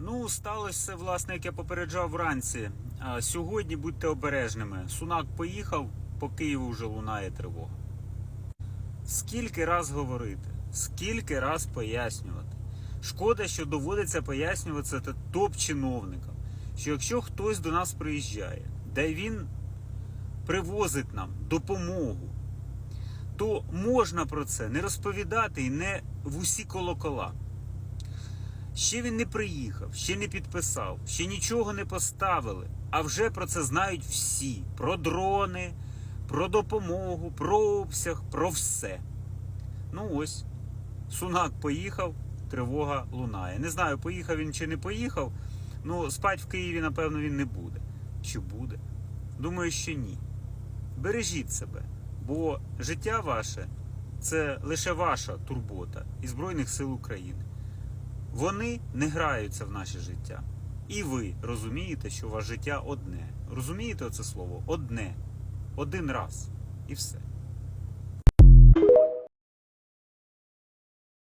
Ну, сталося все, власне, як я попереджав вранці. Сьогодні будьте обережними. Сунак поїхав, по Києву вже лунає тривога. Скільки раз говорити, скільки раз пояснювати. Шкода, що доводиться пояснювати це топ-чиновникам, що якщо хтось до нас приїжджає, де він привозить нам допомогу, то можна про це не розповідати і не в усі колокола. Ще він не приїхав, ще не підписав, ще нічого не поставили. А вже про це знають всі: про дрони, про допомогу, про обсяг, про все. Ну ось, Сунак поїхав, тривога лунає. Не знаю, поїхав він чи не поїхав. Ну, спать в Києві, напевно, він не буде. Чи буде? Думаю, що ні. Бережіть себе, бо життя ваше це лише ваша турбота і Збройних сил України. Вони не граються в наше життя. І ви розумієте, що ваше життя одне. Розумієте оце слово? Одне. Один раз. І все.